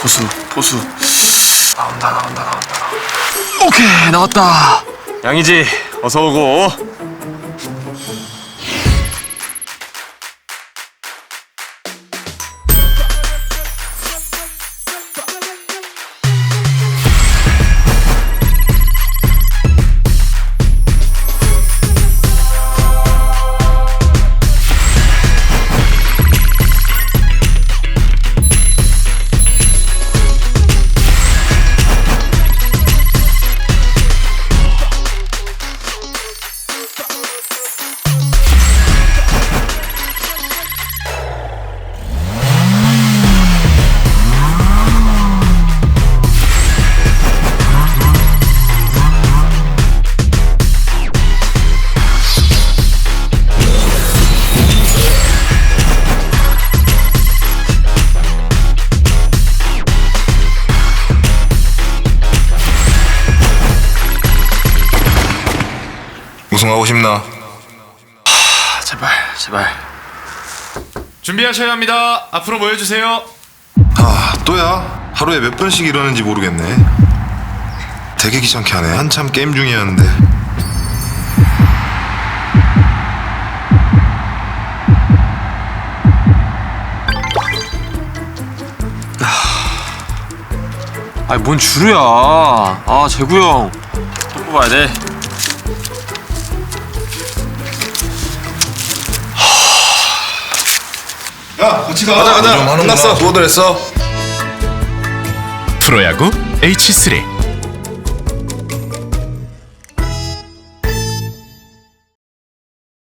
보수 보수. 나온다 나온다 나온다. 오케이 나왔다. 양이지 어서 오고 우승하고 싶나? 아, 제발 제발 준비하셔야 합니다. 앞으로 모여주세요. 아 또야? 하루에 몇 번씩 이러는지 모르겠네 되게 귀찮게 하네 한참 게임 중이었는데 아니 뭔 주루야 아 재구 형또 뽑아야 돼 야 같이 가 가자 가자. 끝났어. 두어들 했어. 프로야구 H3